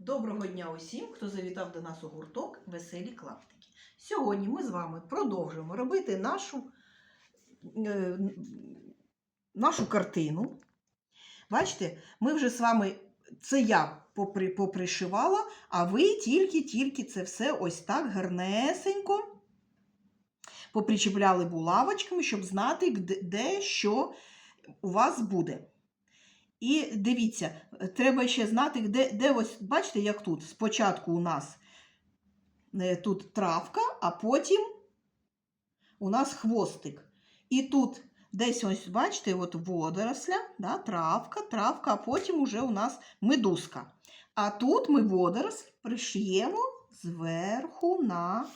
Доброго дня усім, хто завітав до нас у гурток Веселі клаптики. Сьогодні ми з вами продовжуємо робити нашу, е, нашу картину. Бачите, ми вже з вами, це я попри, попришивала, а ви тільки-тільки це все ось так гарнесенько попричіпляли булавочками, щоб знати, де, де що у вас буде. І дивіться, треба ще знати, де, де ось, бачите, як тут. Спочатку у нас е, тут травка, а потім у нас хвостик. І тут десь ось, бачите, от водоросля, да, травка, травка, а потім уже у нас медузка. А тут ми водоросль пришиємо зверху на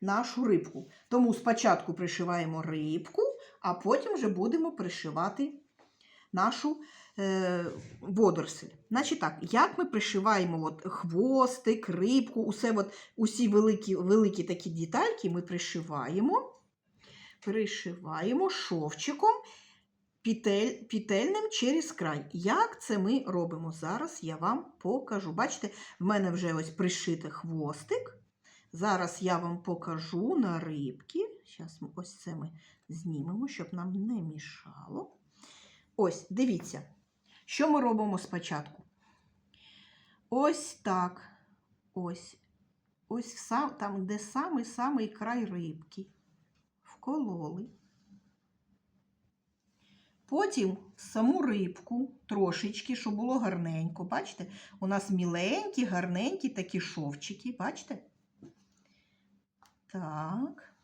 нашу рибку. Тому спочатку пришиваємо рибку, а потім вже будемо пришивати нашу е, водоросль. Значить так, як ми пришиваємо от, хвостик, рибку, усе от, усі великі, великі такі детальки ми пришиваємо, пришиваємо шовчиком пітель, пітельним через край. Як це ми робимо? Зараз я вам покажу. Бачите, в мене вже ось пришитий хвостик. Зараз я вам покажу на рибки. Зараз ось це ми знімемо, щоб нам не мішало. Ось, дивіться, що ми робимо спочатку. Ось так. Ось. Ось сам, там, де самий-самий край рибки. Вкололи. Потім саму рибку трошечки, щоб було гарненько. Бачите? У нас міленькі, гарненькі такі шовчики. Бачите? Так.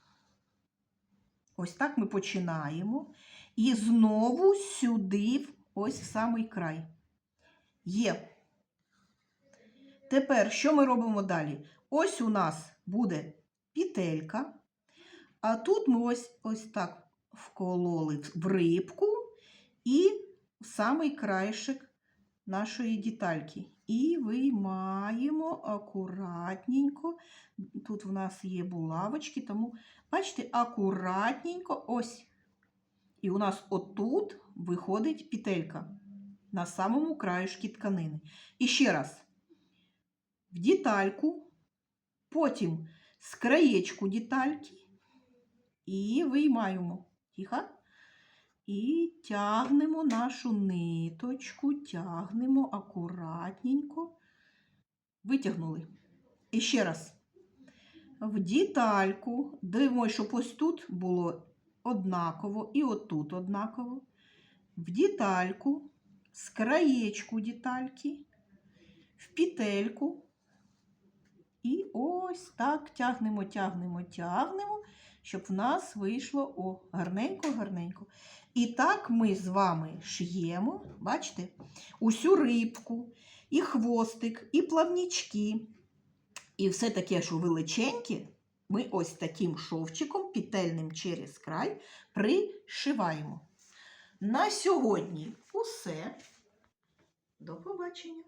Ось так ми починаємо. І знову сюди, ось в самий край. Є. Тепер, що ми робимо далі? Ось у нас буде петелька, а тут ми ось ось так вкололи в рибку і в самий краєшок нашої детальки. І виймаємо акуратненько. Тут в нас є булавочки, тому, бачите, акуратненько ось. І у нас отут виходить петелька на самому краєшки тканини. І ще раз, в детальку, потім з краєчку детальки і виймаємо. Тихо. І тягнемо нашу ниточку, тягнемо акуратненько. Витягнули. І ще раз. В детальку, дивимося, щоб ось тут було однаково і отут однаково. В детальку, з краєчку детальки, в петельку. І ось так тягнемо, тягнемо, тягнемо, щоб в нас вийшло о, гарненько-гарненько. І так ми з вами шиємо, бачите, усю рибку, і хвостик, і плавнічки. І все таке, що величеньке, ми ось таким шовчиком, петельним через край, пришиваємо. На сьогодні усе. До побачення!